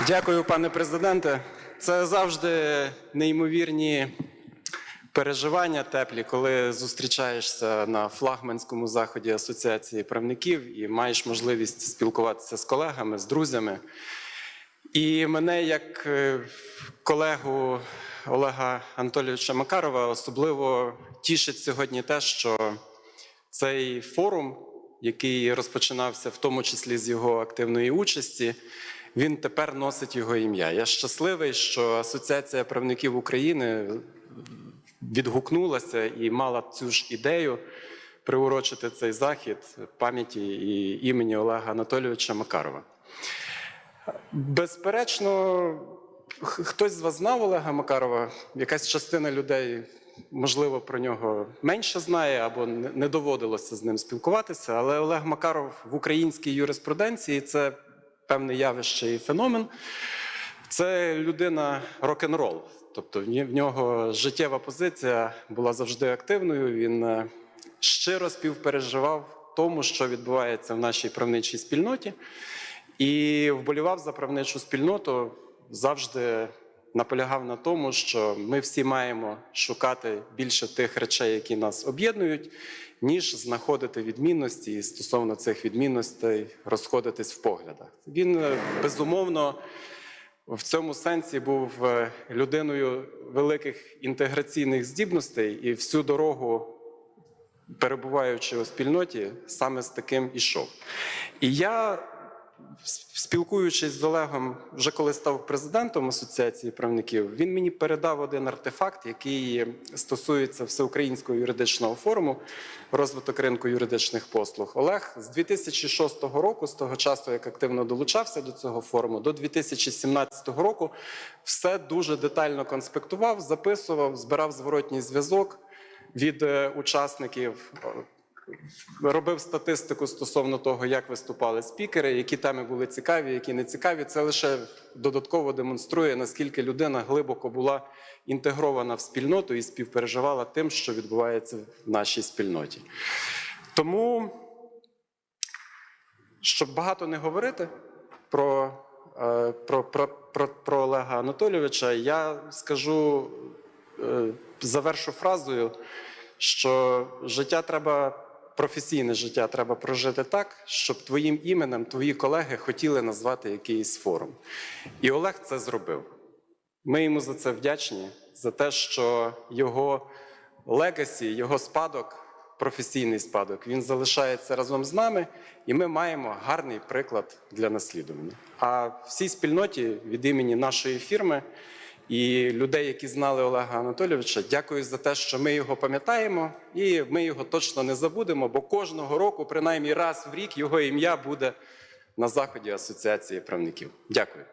Дякую, пане президенте. Це завжди неймовірні переживання теплі, коли зустрічаєшся на флагманському заході Асоціації правників і маєш можливість спілкуватися з колегами, з друзями. І мене, як е, колегу Олега Анатолійовича Макарова, особливо тішить сьогодні те, що цей форум, який розпочинався в тому числі з його активної участі, він тепер носить його ім'я. Я щасливий, що Асоціація правників України відгукнулася і мала цю ж ідею приурочити цей захід пам'яті і імені Олега Анатолійовича Макарова. Безперечно, хтось з вас знав Олега Макарова, якась частина людей, можливо, про нього менше знає або не доводилося з ним спілкуватися. Але Олег Макаров в українській юриспруденції це певне явище і феномен. Це людина рок-н-рол. Тобто в нього життєва позиція була завжди активною. Він е, щиро співпереживав тому, що відбувається в нашій правничій спільноті, і вболівав за правничу спільноту, завжди наполягав на тому, що ми всі маємо шукати більше тих речей, які нас об'єднують, ніж знаходити відмінності і стосовно цих відмінностей розходитись в поглядах. Він е, безумовно в цьому сенсі був е, людиною великих інтеграційних здібностей і всю дорогу, перебуваючи у спільноті, саме з таким ішов. І я, спілкуючись з Олегом, вже коли став президентом Асоціації правників, він мені передав один артефакт, який стосується всеукраїнського юридичного форуму розвиток ринку юридичних послуг. Олег з 2006 року, з того часу, як активно долучався до цього форуму, до 2017 року, все дуже детально конспектував, записував, збирав зворотній зв'язок від е, учасників. Робив статистику стосовно того, як виступали спікери, які теми були цікаві, які не цікаві. Це лише додатково демонструє, наскільки людина глибоко була інтегрована в спільноту і співпереживала тим, що відбувається в нашій спільноті. Тому, щоб багато не говорити про, е, про, про, про, про Олега Анатолійовича, я скажу, е, завершу фразою, що життя треба. Професійне життя треба прожити так, щоб твоїм іменем твої колеги хотіли назвати якийсь форум. І Олег це зробив. Ми йому за це вдячні, за те, що його легасі, його спадок, професійний спадок, він залишається разом з нами, і ми маємо гарний приклад для наслідування. А всій спільноті від імені нашої фірми і людей, які знали Олега Анатолійовича, дякую за те, що ми його пам'ятаємо, і ми його точно не забудемо, бо кожного року, принаймні раз в рік, його ім'я буде на заході Асоціації правників. Дякую.